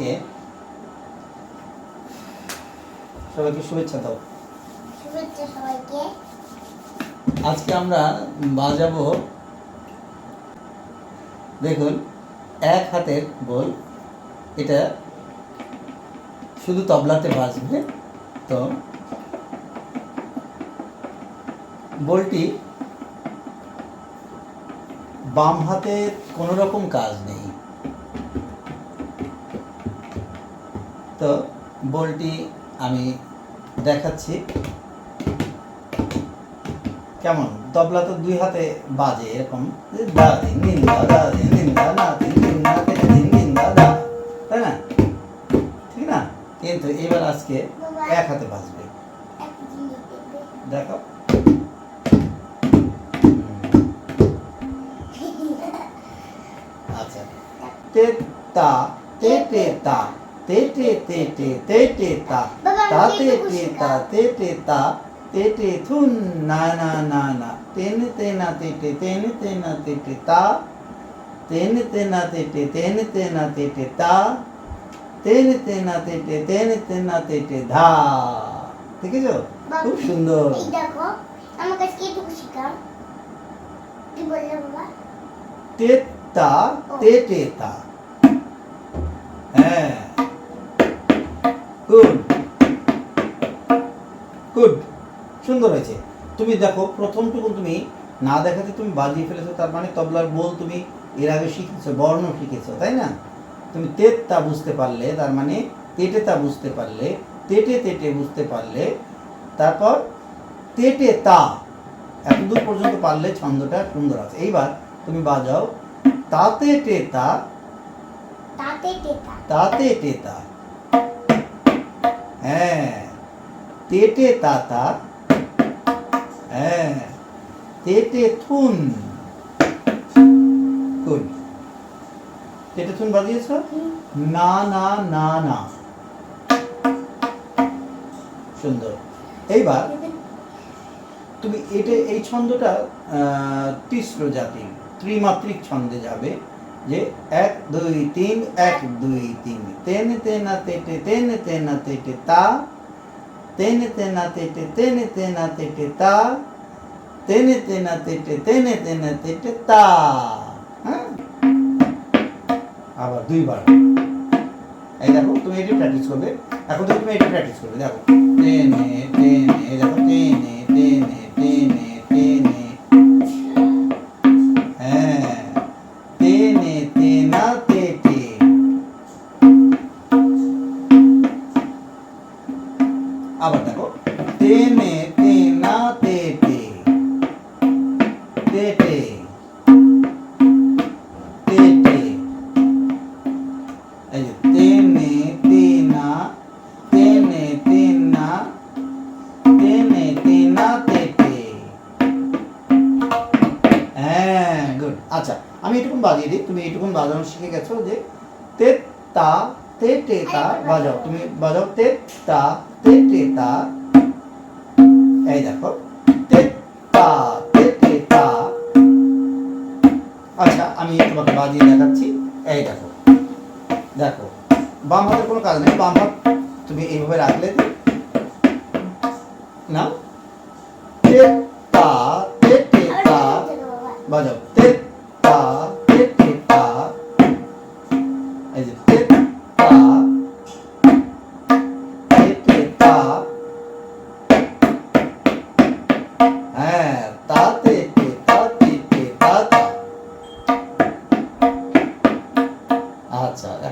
আজকে সবাইকে শুভেচ্ছা দাও। শুভেচ্ছা সবাইকে। আজকে আমরা বাজাবো দেখুন এক হাতের বল এটা শুধু তবলাতে বাজবে। তো বলটি বাম হাতে কোনো রকম কাজ নেই। তো বলটি আমি দেখাচ্ছি। কেমন? তবলা তো দুই হাতে বাজে এরকম। দা দিন দিন দা দিন দিন দা না দিন দিন না তাই না? ঠিক না? কিন্তু এবার আজকে এক হাতে বাজবে। দেখো আচ্ছা। তে তা, তে তে তা। তে তে তে তে তে তে তা বাবা, তা আমি তে একটু তে খুশি তা না। তে তে তা তে তে থুন না না না না তেন তে না তে তে তেন তে না তে তে তা তেন তে না তে তে তেন তে না তে তে তা তেন তে না তে তে তেন তে না তে তে ধা দেখেছ খুব সুন্দর এই দেখো আমার কাছে এটুকু শিখাও কি বললে বাবা তেতা তে তা হ্যাঁ গুড গুড সুন্দর হয়েছে। তুমি দেখো প্রথমটুকু তুমি না দেখাতে তুমি বাজিয়ে ফেলেছো তার মানে তবলার বোল তুমি এর আগে শিখেছো বর্ণ শিখেছো তাই না? তুমি তেত তা বুঝতে পারলে তার মানে তেটে তা বুঝতে পারলে তেটে তেটে বুঝতে পারলে তারপর তেটে তা এতদূর পর্যন্ত পারলে ছন্দটা সুন্দর আছে। এইবার তুমি বাজাও তাতে টেতা তাতে টেতা। তাতে টেতা। হ্যাঁ। তেটে তাতা হ্যাঁ। তেটে থুন। তেটে থুন বাজিয়েছ না না না না। সুন্দর। এইবার তুমি এটা, এই ছন্দটা তিস্র জাতির, ত্রিমাত্রিক ছন্দে যাবে। যে এক, দুই, তিন, এক, দুই, তিন। তেন, তেনা, তেটে, তেন, তেনা, তেটে, তা। তেন, তেনা, তেটে, তেন, তেনা, তেটে, তা। তেন, তেনা, তেটে, তেন, তেনা, তেটে, তা। হ্যাঁ? আবার দুইবার। এই দেখো, তুমি এটি প্র্যাকটিস করবে। এখন তুমি এটি প্র্যাকটিস করবে। দেখো টেনে টেনে দেখো টেনে টেনে এই যে তেনে তেনা তেনে তেনা তেনে তেনা তেটে হ্যাঁ গুড আচ্ছা আমি এটুকুন বাজিয়ে দিই। তুমি এটুকুন বাজানো শিখে গেছো যে তে তা তে টে তা বাজাও তুমি বাজাও তে তা তে টে তা এই দেখো তে তা তে টে তা আচ্ছা আমি তোমাকে বাজিয়ে দেখাচ্ছি। এই দেখো দেখো বাম হাতের কোনো কাজ নেই বাম হাত তুমি এইভাবে রাখলে না তে তা তে টে আবার তা কি বলতে বাবা বাজাও তে তা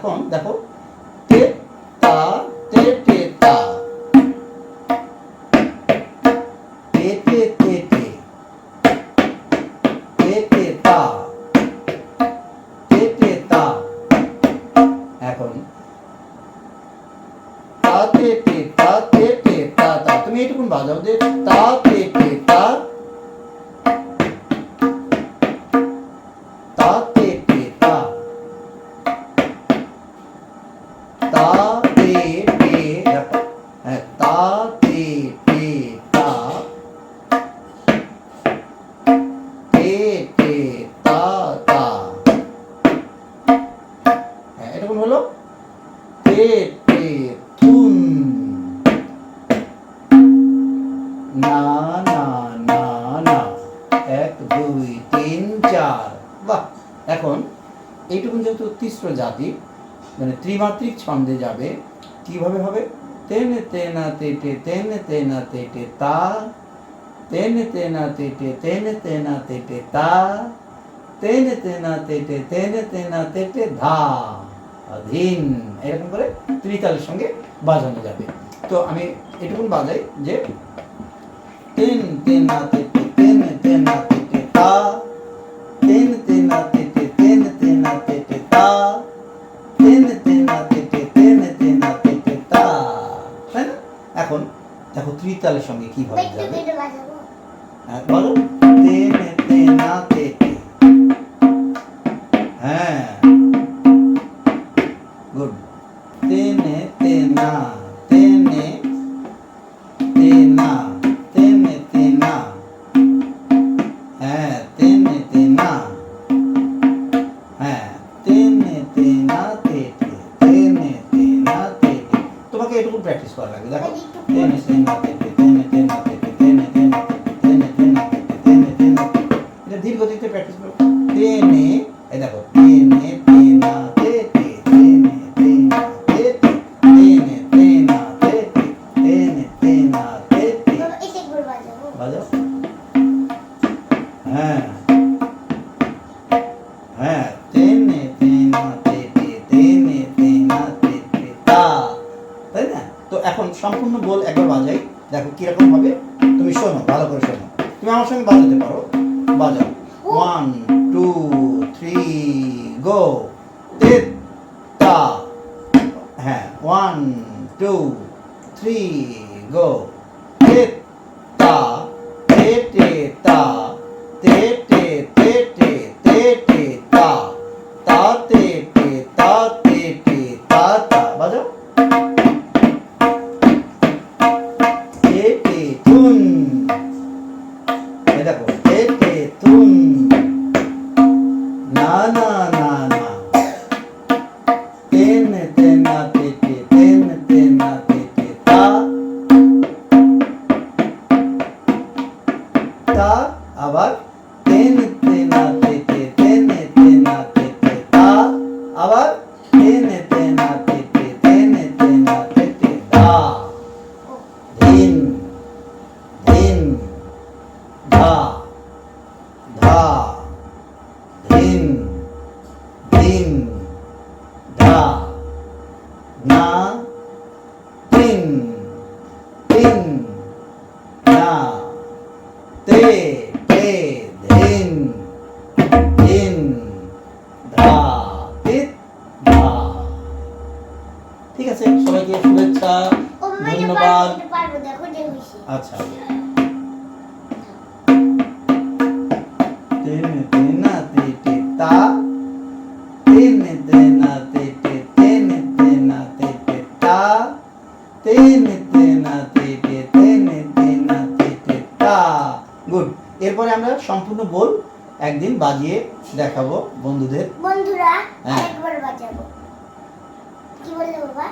এখন দেখো, তে, তা, তে টে তা। তে টে তে টে তে টে তা। তে টে তা। এখন, তা, তে টে তা, তে টে তা তা। তুমি এটুকুন বাজাও, যে তা, তে, তা তা না না না না এক, দুই, তিন, চার। বাহ, এখন এইটুকু যেহেতু তিস্র জাতি মানে ত্রিমাত্রিক ছন্দে যাবে, কীভাবে হবে? তেন, তেনা, তেটে, তেন, তেনা, তেটে, তা। তেন, তেনা, তেটে, তেন, তেনা, তেটে, তা। তেন, তেনা, তেটে, তেন, তেনা, তেটে, ধা। ধীন এরকম করে ত্রিতালের সঙ্গে বাজানো যাবে। তো আমি এটুকুন বাজাই যে তেন তেনা তেটে তেন তেনা তেটে তা। তেন তেনা তেটে তেন তেনা তেটে তা। তেন তেনা তেটে তেন তেনা তেটে তা। তাই না? এখন দেখো ত্রিতালের সঙ্গে কীভাবে যাবে? হ্যাঁ, বলো। তেনে হ্যাঁ। গুড। তেনে তেনা তেনে হ্যাঁ। হ্যাঁ এখন সম্পূর্ণ বল একবার বাজাই। দেখো কীরকম হবে। তুমি শোনো, ভালো করে শোনো। তুমি আমার সঙ্গে বাজাতে পারো। বাজাও। ওয়ান টু থ্রি গো তে, তা। হ্যাঁ ওয়ান টু থ্রি গো তে। তা, তে তে। তা বাজাও সবাইকে শুভেচ্ছা ধন্যবাদ। আচ্ছা। তিন তিনা তিতে তা তিন তিনা তিতে তিন তিনা তিতে তা তিন তিনা তিতে তিন তিনা তা। গুড। এরপরে আমরা সম্পূর্ণ বল একদিন বাজিয়ে দেখাবো বন্ধুদের। বন্ধুরা হ্যাঁ। একবার বাজাবো। কি বললে বাবা?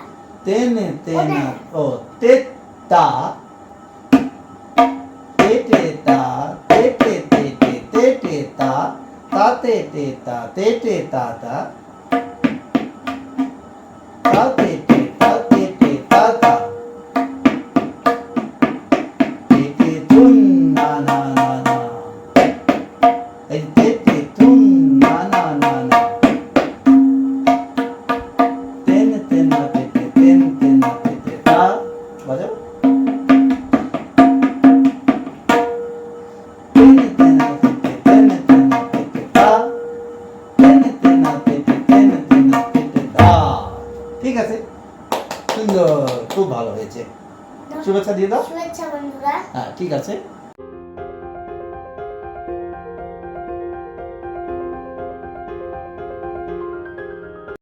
তেনে তেনা ও তেতা তেটে তে তে তা তেটে তেটে তে তে তে তে তা তা তে তে তা তে তে তা তা তা শুভেচ্ছা দিয়ে দাও। শুভেচ্ছা বন্ধুরা। হ্যাঁ ঠিক আছে।